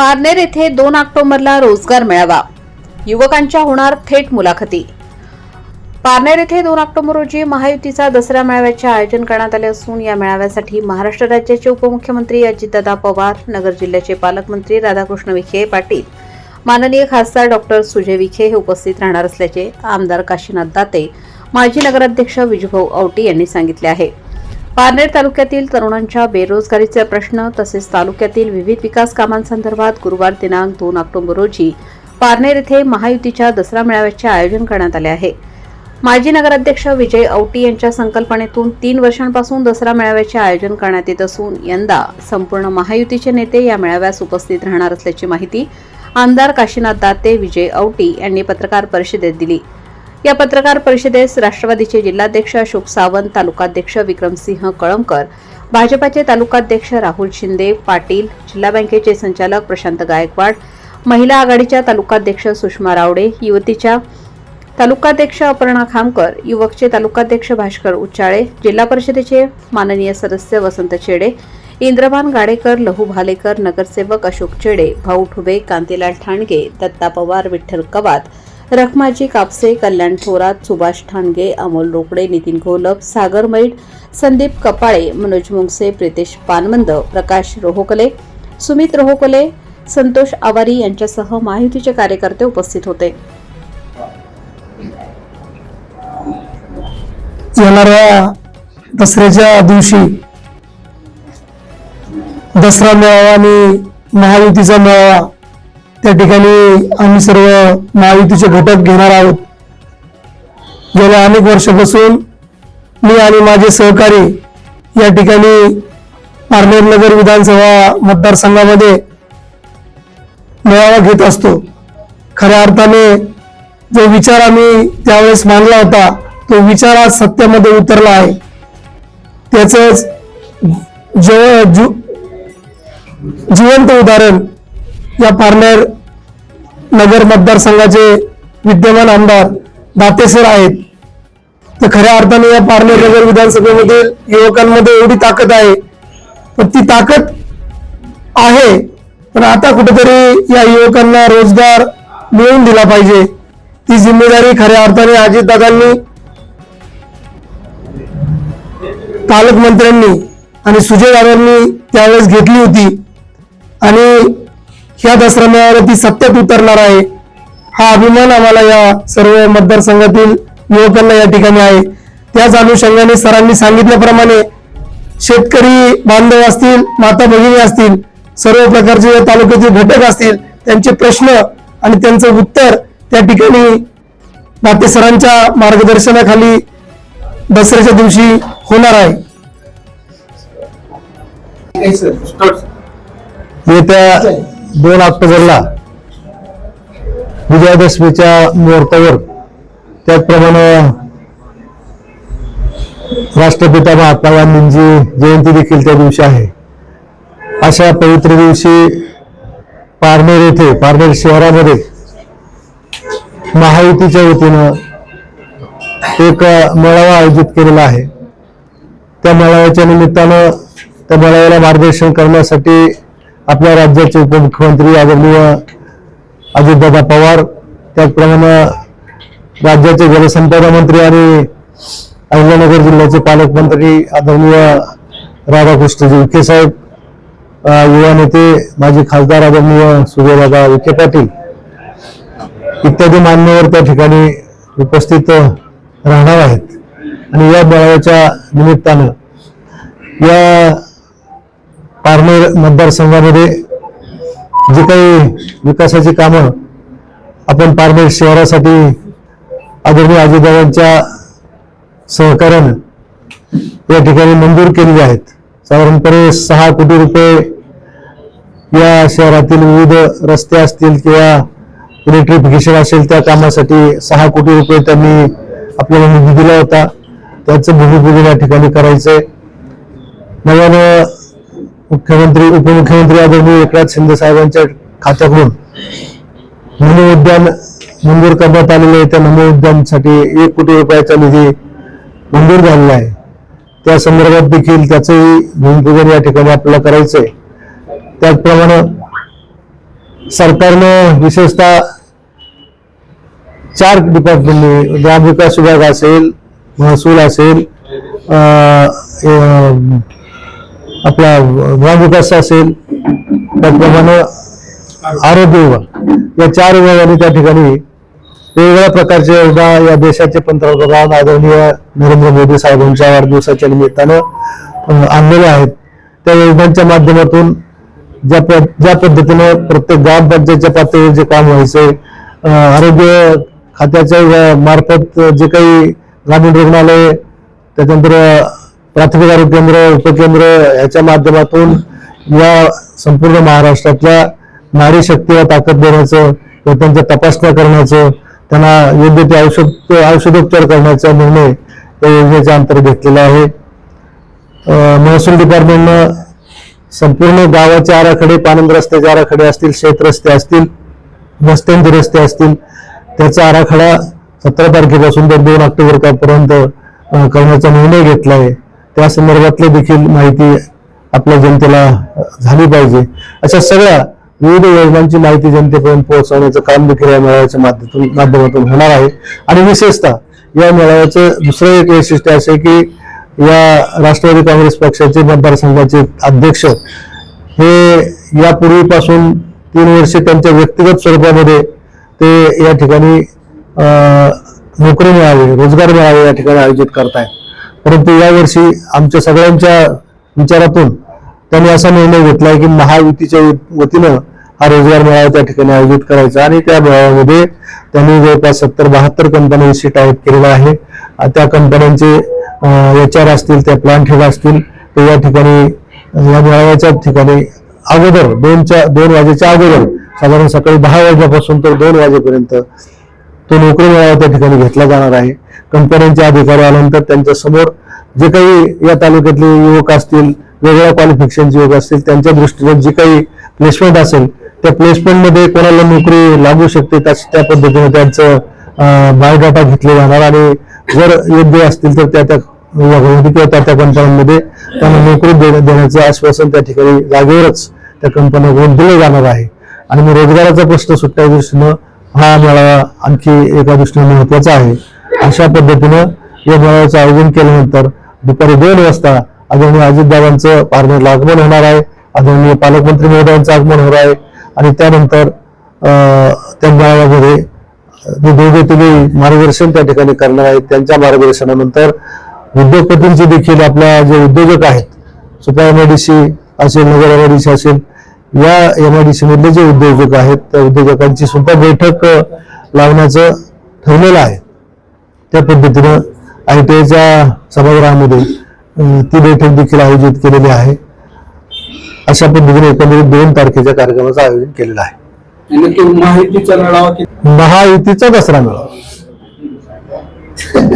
पारनेर येथे दोन ऑक्टोबरला रोजगार मेळावा. युवकांच्या होणार थेट मुलाखती. पारनेर येथे दोन ऑक्टोबर रोजी महायुतीचा दसरा मेळाव्याचे आयोजन करण्यात आले असून या मेळाव्यासाठी महाराष्ट्र राज्याचे उपमुख्यमंत्री अजितदादा पवार नगर जिल्ह्याचे पालकमंत्री राधाकृष्ण विखे पाटील माननीय खासदार डॉक्टर सुजय विखे हे उपस्थित राहणार असल्याचे आमदार काशीनाथ दाते माजी नगराध्यक्ष विजभाऊ औटी यांनी सांगितले आहे. पारनेर तालुक्यातील तरुणांच्या बेरोजगारीचे प्रश्न तसेच तालुक्यातील विविध विकास कामांसंदर्भात गुरुवार दिनांक दोन ऑक्टोबर रोजी पारनेर येथे महायुतीच्या दसरा मेळाव्याचे आयोजन करण्यात आले आहे. माजी नगराध्यक्ष विजय औटी यांच्या संकल्पनेतून तीन वर्षांपासून दसरा मेळाव्याचे आयोजन करण्यात येत असून यंदा संपूर्ण महायुतीचे नेते या मेळाव्यास उपस्थित राहणार असल्याची माहिती आमदार काशीनाथ दाते विजय औटी यांनी पत्रकार परिषदेत दिली. या पत्रकार परिषदेस राष्ट्रवादीचे जिल्हाध्यक्ष अशोक सावंत तालुकाध्यक्ष विक्रमसिंह कळमकर भाजपाचे तालुकाध्यक्ष राहुल शिंदे पाटील जिल्हा बँकेचे संचालक प्रशांत गायकवाड महिला आघाडीच्या तालुकाध्यक्ष सुषमा रावडे युवतीच्या तालुकाध्यक्ष अपर्णा खामकर युवकचे तालुकाध्यक्ष भास्कर उच्चाळे जिल्हा परिषदेचे माननीय सदस्य वसंत चेडे इंद्रभान गाडेकर लहू भालेकर नगरसेवक अशोक चेडे भाऊ ठुबे कांतीलाल ठाणगे दत्ता पवार विठ्ठल कवात रखमाजी कापसे कल्याण थोरात सुभाष ठाणगे अमोल रोकडे नितीन घोलप सागर मैड संदीप कपाळे मनोज मुंगसे प्रितेश पानमंद प्रकाश रोहोकले सुमित रोहोकले संतोष आवारी यांच्यासह महायुतीचे कार्यकर्ते उपस्थित होते. येणाऱ्या दसऱ्याच्या दिवशी दसरा मेळावा आणि महायुतीचा मेळावा त्या ठिकाणी आम्ही सर्व महायुतीचे घटक घेणार आहोत. गेल्या अनेक वर्षापासून मी आणि माझे सहकारी या ठिकाणी पारनेर नगर विधानसभा मतदारसंघामध्ये मेळावा घेत असतो. खऱ्या अर्थाने जो विचार आम्ही त्यावेळेस मांडला होता तो विचार आज सत्यामध्ये उतरला आहे. त्याच जिवंत उदाहरण या पार्लर नगर मतदारसंघाचे विद्यमान आमदार दातेसर आहेत. तर खऱ्या अर्थाने या पार्लर नगर विधानसभेमधील युवकांमध्ये एवढी ताकद आहे. पण ती ताकद आहे पण आता कुठेतरी या युवकांना रोजगार मिळवून दिला पाहिजे. ती जिम्मेदारी खऱ्या अर्थाने अजितदादांनी पालकमंत्र्यांनी आणि सुजय दादांनी त्यावेळेस घेतली होती. आणि ह्या दसरा मेळाव्याला ती सत्यात उतरणार आहे. हा अभिमान आम्हाला या सर्व मतदारसंघातील युवकांना या ठिकाणी आहे. त्याच अनुषंगाने सरांनी सांगितल्याप्रमाणे शेतकरी बांधव असतील माता भगिनी असतील सर्व प्रकारचे या तालुक्यातील घटक असतील त्यांचे प्रश्न आणि त्यांचं उत्तर त्या ठिकाणी दाते सरांच्या मार्गदर्शनाखाली दसऱ्याच्या दिवशी होणार आहे. येत्या दोन ऑक्टोबरला विजयादशमीच्या मुहूर्तावर त्याचप्रमाणे राष्ट्रपिता महात्मा गांधींची जयंती देखील त्या दिवशी आहे. अशा पवित्र दिवशी पारनेर येथे पारनेर शहरामध्ये महायुतीच्या वतीनं एक मेळावा आयोजित केलेला आहे. त्या मेळाव्याच्या निमित्तानं त्या मेळाव्याला मार्गदर्शन करण्यासाठी आपल्या राज्याचे उपमुख्यमंत्री आदरणीय अजितदादा पवार त्याचप्रमाणे राज्याचे जलसंपदा मंत्री आणि अहिल्यानगर जिल्ह्याचे पालकमंत्री आदरणीय राधाकृष्णजी विखे साहेब युवा नेते माजी खासदार आदरणीय सूर्यदादा विखे पाटील इत्यादी मान्यवर त्या ठिकाणी उपस्थित राहणार आहेत. आणि या मेळाव्याच्या निमित्तानं या पारनेर मतदारसंघामध्ये जे काही विकासाची कामं आपण पारनेर शहरासाठी आदरणीय अजितदादांच्या सहकार्यानं या ठिकाणी मंजूर केलेली आहेत. साधारणपणे सहा कोटी रुपये या शहरातील विविध रस्ते असतील किंवा इलेक्ट्रिफिकेशन असेल त्या कामासाठी सहा कोटी रुपये त्यांनी आपल्याला निधी दिला होता. त्याचं भूमिपूजन या ठिकाणी करायचंय. नव्यानं मुख्यमंत्री उपमुख्यमंत्री आदरणीय एकनाथ शिंदे साहेबांच्या खात्याकडून नमो उद्यान मंजूर करण्यात आलेले आहे. त्या नमो उद्यानसाठी एक कोटी रुपयाचा निधी मंजूर झालेला आहे. त्या संदर्भात देखील त्याचंही भूमिपूजन या ठिकाणी आपल्याला करायचंय त्याचप्रमाणे सरकारनं विशेषतः चार डिपार्टमेंटने ग्रामविकास विभाग असेल महसूल असेल अं, आपला ग्रामविकास असेल त्याचप्रमाणे आरोग्य विभाग. या चार विभागाने त्या ठिकाणी वेगवेगळ्या प्रकारच्या योजना या देशाचे पंतप्रधान आदरणीय नरेंद्र मोदी साहेबांच्या वाढदिवसाच्या निमित्तानं आणलेल्या आहेत. त्या योजनांच्या माध्यमातून ज्या प- ज्या पद्धतीनं प्रत्येक ग्रामपंचायतच्या पातळीवर जे काम व्हायचंय आरोग्य खात्याच्या मार्फत जे काही ग्रामीण रुग्णालय त्याच्यानंतर प्राथमिक आरोग्य केंद्र उपकेंद्र याच्या माध्यमातून या संपूर्ण महाराष्ट्रातल्या नारी शक्तीला ताकद देण्याचं व त्यांच्या तपासण्या करण्याचं त्यांना योग्य ते औषध औषधोपचार करण्याचा निर्णय या योजनेच्या अंतर्गत घेतलेला आहे. महसूल डिपार्टमेंटनं संपूर्ण गावाचे आराखडे पानंद रस्त्याचे आराखडे असतील शेत रस्ते असतील वस्त्यांचे रस्ते असतील त्याचा आराखडा सतरा तारखेपासून तर दोन ऑक्टोबर पर्यंत करण्याचा निर्णय घेतला आहे. या संदर्भातली देखील माहिती आपल्या जनतेला झाली पाहिजे. अशा सगळ्या विविध योजनांची माहिती जनतेपर्यंत पोहोचवण्याचं काम देखील या मेळाव्याच्या माध्यमातून माध्यमातून होणार आहे. आणि विशेषतः या मेळाव्याचं दुसरं एक वैशिष्ट्य असे की या राष्ट्रवादी काँग्रेस पक्षाचे मतदारसंघाचे अध्यक्ष हे यापूर्वीपासून तीन वर्षे त्यांच्या व्यक्तिगत स्वरूपामध्ये ते या ठिकाणी नोकरी मिळावी रोजगार मिळावे या ठिकाणी आयोजित करतायत. परंतु यावर्षी आमच्या सगळ्यांच्या विचारातून त्यांनी असा निर्णय घेतला की महायुतीच्या वतीनं हा रोजगार मेळावा त्या ठिकाणी आयोजित करायचा आणि त्या मेळाव्यामध्ये त्यांनी जवळपास सत्तर बहात्तर कंपन्यांशी टाईप केलेला आहे. त्या कंपन्यांचे एच आर असतील त्या प्लांट हेड असतील ते या ठिकाणी या मेळाव्याच्या ठिकाणी अगोदर दोनच्या दोन वाजेच्या अगोदर साधारण सकाळी दहा वाजल्यापासून तर दोन वाजेपर्यंत तो नोकरी मेळावा त्या ठिकाणी घेतला जाणार आहे. कंपन्यांचे अधिकारी आल्यानंतर त्यांच्यासमोर जे काही या तालुक्यातले युवक असतील वेगळ्या क्वालिफिकेशनचे युवक असतील त्यांच्या दृष्टीने जे काही प्लेसमेंट असेल त्या प्लेसमेंटमध्ये कोणाला नोकरी लागू शकते त्याच त्या पद्धतीने त्यांचं बायोडाटा घेतले जाणार आणि जर योग्य असतील तर त्या त्या विभागामध्ये किंवा त्या त्या कंपन्यांमध्ये त्यांना नोकरी देण्याचं आश्वासन त्या ठिकाणी जागेवरच त्या कंपन्यांकडून दिलं जाणार आहे. आणि मग रोजगाराचा प्रश्न सुटण्याच्या दृष्टीनं हा मेळावा आणखी एका दृष्टीने महत्त्वाचा आहे. अशा पद्धतीनं या मेळाव्याचं आयोजन केल्यानंतर दुपारी दोन वाजता आदरणीय अजितदादांचं पारनेरला आगमन होणार आहे. आदरणीय पालकमंत्री महोदयांचं आगमन होणार आहे. आणि त्यानंतर त्या मेळाव्यामध्ये दोघे तुम्ही मार्गदर्शन त्या ठिकाणी करणार आहेत त्यांच्या मार्गदर्शनानंतर उद्योगपतींचे देखील आपल्या जे उद्योजक आहेत सुपर सी असेल नगर एमआयडीसी असेल या एमआयडीसी मधले जे उद्योजक आहेत त्या उद्योजकांची सुद्धा बैठक लावण्याचं ठरलेलं आहे. त्या पद्धतीनं आय टी आयच्या सभागृहामध्ये ती बैठक देखील आयोजित केलेली आहे. अशा पद्धतीने एकंदरीत दोन तारखेच्या कार्यक्रमाचं आयोजन केलेलं आहे. महायुतीचा दसरा मेळावा.